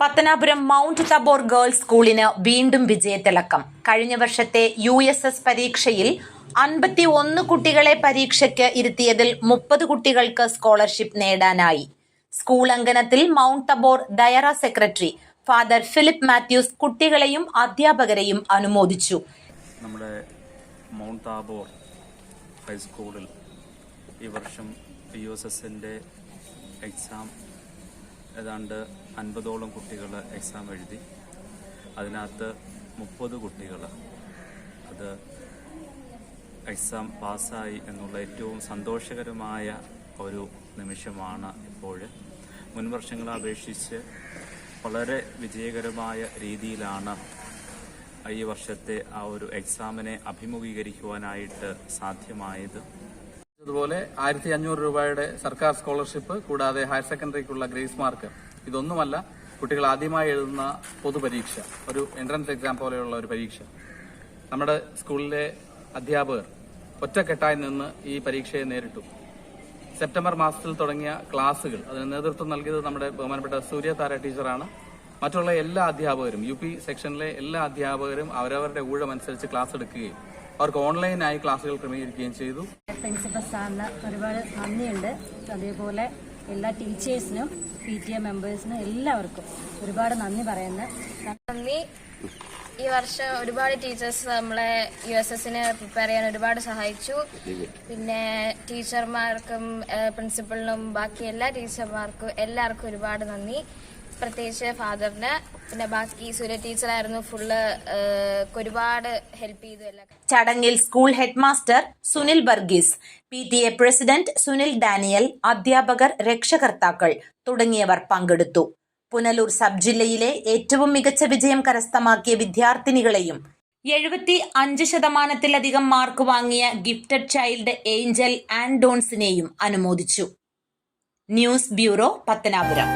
Pathanapuram mount തബോർ girls സ്കൂളിന് വീണ്ടും വിജയത്തിളക്കം. കഴിഞ്ഞ വർഷത്തെ യു എസ് എസ് പരീക്ഷയിൽ അൻപത്തി ഒന്ന് കുട്ടികളെ പരീക്ഷയ്ക്ക് ഇരുത്തിയതിൽ മുപ്പത് കുട്ടികൾക്ക് സ്കോളർഷിപ്പ് നേടാനായി. സ്കൂൾ അങ്കണത്തിൽ Mount Tabor Dayara secretary father Philip Mathews കുട്ടികളെയും അധ്യാപകരെയും അനുമോദിച്ചു. നമ്മുടെ മൗണ്ട് താബോർ ഹൈസ്കൂളിൽ ഈ വർഷം യു എസ് എസിന്റെ എക്സാം ഏതാണ്ട് അൻപതോളം കുട്ടികൾ എക്സാം എഴുതി. അതിനകത്ത് മുപ്പത് കുട്ടികൾ അത് എക്സാം പാസ്സായി എന്നുള്ള ഏറ്റവും സന്തോഷകരമായ ഒരു നിമിഷമാണ് ഇപ്പോൾ മുൻവർഷങ്ങളെ അപേക്ഷിച്ച് വളരെ വിജയകരമായ രീതിയിലാണ് ഈ വർഷത്തെ ആ ഒരു എക്സാമിനെ അഭിമുഖീകരിക്കുവാനായിട്ട് സാധ്യമായത്. അതുപോലെ ആയിരത്തി അഞ്ഞൂറ് രൂപയുടെ സർക്കാർ സ്കോളർഷിപ്പ് കൂടാതെ ഹയർ സെക്കൻഡറിക്കുള്ള ഗ്രേസ് മാർക്ക്. ഇതൊന്നുമല്ല കുട്ടികൾ ആദ്യമായി എഴുതുന്ന പൊതുപരീക്ഷ ഒരു എൻട്രൻസ് എക്സാം പോലെയുള്ള ഒരു പരീക്ഷ. നമ്മുടെ സ്കൂളിലെ അധ്യാപകർ ഒറ്റക്കെട്ടായി നിന്ന് ഈ പരീക്ഷയെ നേരിട്ടു. സെപ്റ്റംബർ മാസത്തിൽ തുടങ്ങിയ ക്ലാസുകൾ അതിന് നേതൃത്വം നൽകിയത് നമ്മുടെ ബഹുമാനപ്പെട്ട സൂര്യതാര ടീച്ചറാണ്. മറ്റുള്ള എല്ലാ അധ്യാപകരും യു സെക്ഷനിലെ എല്ലാ അധ്യാപകരും അവരവരുടെ ഊഴമനുസരിച്ച് ക്ലാസ് എടുക്കുകയും അവർക്ക് ഓൺലൈനായി ക്ലാസുകൾ ക്രമീകരിക്കുകയും ചെയ്തു. പ്രിൻസിപ്പൽ സാറിന് ഒരുപാട് നന്ദിയുണ്ട്. അതേപോലെ എല്ലാ ടീച്ചേഴ്സിനും പി ടി എ മെമ്പേഴ്സിനും എല്ലാവർക്കും ഒരുപാട് നന്ദി പറയുന്നു. നന്ദി. ഈ വർഷം ഒരുപാട് ടീച്ചേഴ്സ് നമ്മളെ യു എസ് എസിന് പ്രിപ്പയർ ചെയ്യാൻ ഒരുപാട് സഹായിച്ചു. പിന്നെ ടീച്ചർമാർക്കും പ്രിൻസിപ്പളിനും പ്രിൻസിപ്പലിനും ബാക്കി എല്ലാ ടീച്ചർമാർക്കും എല്ലാവർക്കും ഒരുപാട് നന്ദി. പ്രത്യേകിച്ച് ഫാദറിന്. പിന്നെ ബാക്കി സൂര്യ ടീച്ചറായിരുന്നു ഫുള്ള് ഒരുപാട് ഹെൽപ്പ് ചെയ്തു എല്ലാ ചടങ്ങിൽ school headmaster Sunil Varghese P T A president Sunil Daniel അധ്യാപകർ രക്ഷകർത്താക്കൾ തുടങ്ങിയവർ പങ്കെടുത്തു. പുനലൂർ സബ് ജില്ലയിലെ ഏറ്റവും മികച്ച വിജയം കരസ്ഥമാക്കിയ വിദ്യാർത്ഥിനികളെയും എഴുപത്തി അഞ്ച് ശതമാനത്തിലധികം മാർക്ക് വാങ്ങിയ ഗിഫ്റ്റഡ് ചൈൽഡ് ഏഞ്ചൽ ആൻഡോൺസിനെയും അനുമോദിച്ചു. News bureau Pathanapuram.